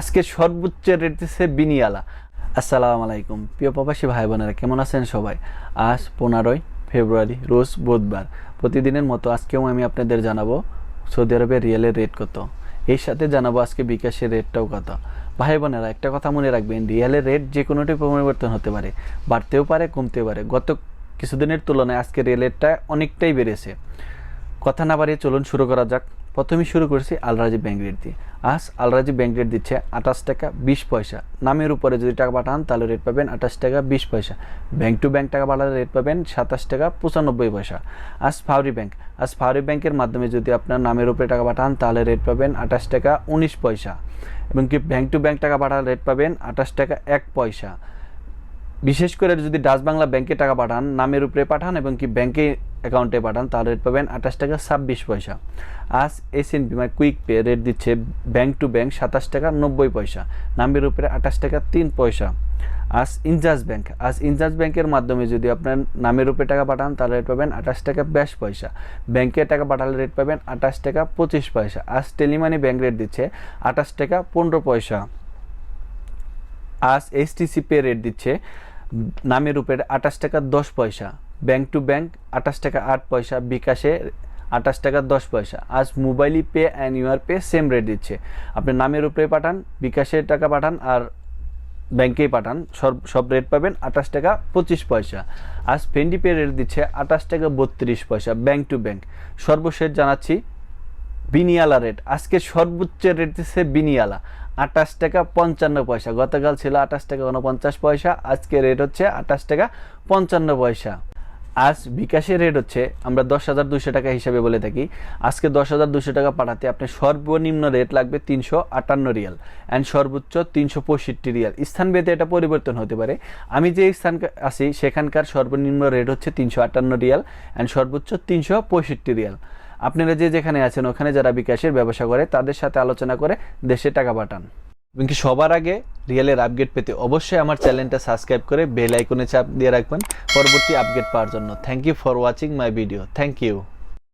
আজকে সর্বোচ্চ রেট দিচ্ছে বিনিয়ালা। আসসালামু আলাইকুম। প্রিয় প্রবাসী ভাই বোনেরা কেমন আছেন সবাই? আজ পনেরোই ফেব্রুয়ারি, রোজ বুধবার। প্রতিদিনের মতো আজকেও আমি আপনাদের জানাব সৌদি আরবের রিয়েলের রেট কত। এর সাথে জানাব আজকে বিকাশের রেটটাও কত। ভাই বোনেরা একটা কথা মনে রাখবেন, রিয়েলের রেট যে কোনোটি পরিবর্তন হতে পারে, বাড়তেও পারে, কমতেও পারে। গত কিছুদিনের তুলনায় আজকে রেলেরটা অনেকটাই বেড়েছে। কথা না বাড়িয়ে চলুন, শুরু করা যাক। প্রথমে শুরু করেছি আলরাজি ব্যাংক রেট দিয়ে। আজ আলরাজি ব্যাংক রেট দিচ্ছে আঠাশ টাকা বিশ পয়সা। নামের উপরে যদি টাকা পাঠান, তাহলে রেট পাবেন আঠাশ টাকা বিশ পয়সা। ব্যাংক টু ব্যাংক টাকা পাঠালে রেট পাবেন সাতাশ টাকা পঁচানব্বই পয়সা। আজ ফাউরি ব্যাংক আজ ফাউরি ব্যাংকের মাধ্যমে যদি আপনার নামের উপরে টাকা পাঠান, তাহলে রেট পাবেন আঠাশ টাকা উনিশ পয়সা। এবং কি ব্যাংক টু ব্যাংক টাকা পাঠালে রেট পাবেন আঠাশ টাকা এক পয়সা। বিশেষ করে যদি ডাচ বাংলা ব্যাংকে টাকা পাঠান, নামের উপরে পাঠান এবং কি ব্যাংকে অ্যাকাউন্টে পাঠান তাহলে রেট পাবেন আঠাশ টাকা ছাব্বিশ পয়সা। আজ এসএন বিমা কুইক পে রেট দিচ্ছে ব্যাংক টু ব্যাংক সাতাশ টাকা নব্বই পয়সা, নামের উপরে আঠাশ টাকা তিন পয়সা। আজ ইনজাজ ব্যাংক আজ ইনজাজ ব্যাংকের মাধ্যমে যদি আপনার নামের উপরে টাকা পাঠান তাহলে রেট পাবেন আঠাশ টাকা বিশ পয়সা। ব্যাংকে টাকা পাঠালে রেট পাবেন আঠাশ টাকা পঁচিশ পয়সা। আজ টেলিমানি ব্যাংক রেট দিচ্ছে আঠাশ টাকা পনেরো পয়সা। আজ এইচটিসি পে রেট দিচ্ছে নামের উপরে আঠাশ টাকা দশ পয়সা। ব্যাংক টু ব্যাংক আঠাশ টাকা আট পয়সা, বিকাশে আঠাশ টাকা দশ পয়সা। আজ মোবাইলই pay and UR pay same rate দিচ্ছে। আপনি নামের উপরে পাঠান, বিকাশে টাকা পাঠান আর ব্যাংকেই পাঠান, সব সব রেট পাবেন আঠাশ টাকা পঁচিশ পয়সা। আজ ফেন্ডি পে রেট দিচ্ছে আঠাশ টাকা বত্রিশ পয়সা, ব্যাংক টু ব্যাংক। সর্বশেষ জানাচ্ছি, বিনিয়ালা রেট আজকে সর্বোচ্চ রেট দিচ্ছে বিনিয়ালা, আঠাশ টাকা পঞ্চান্ন পয়সা। গতকাল ছিল আঠাশ টাকা উনপঞ্চাশ পয়সা, আজকে রেট হচ্ছে আঠাশ টাকা পঞ্চান্ন পয়সা। আজ বিকাশের রেট হচ্ছে, আমরা দশ হাজার দুশো টাকা হিসাবে বলে থাকি। আজকে দশ হাজার দুশো টাকা পাঠাতে আপনি সর্বনিম্ন রেট লাগবে তিনশো আটান্ন রিয়াল অ্যান্ড সর্বোচ্চ তিনশো পঁয়ষট্টি রিয়াল। স্থান ভেদে এটা পরিবর্তন হতে পারে। আমি যে স্থান আছি, সেখানকার সর্বনিম্ন রেট হচ্ছে তিনশো আটান্ন রিয়াল অ্যান্ড সর্বোচ্চ তিনশো পঁয়ষট্টি রিয়াল। আপনারা যে যেখানে আছেন, ওখানে যারা বিকাশের ব্যবসা করে, তাদের সাথে আলোচনা করে দেশে টাকা পাঠান। কি সবার আগে রিয়েলের আপডেট পেতে অবশ্যই আমার চ্যানেলটা সাবস্ক্রাইব করে বেল আইকনে চাপ দিয়ে রাখবেন। পরবর্তী আপডেট পাওয়ার জন্য। Thank you for watching my video thank you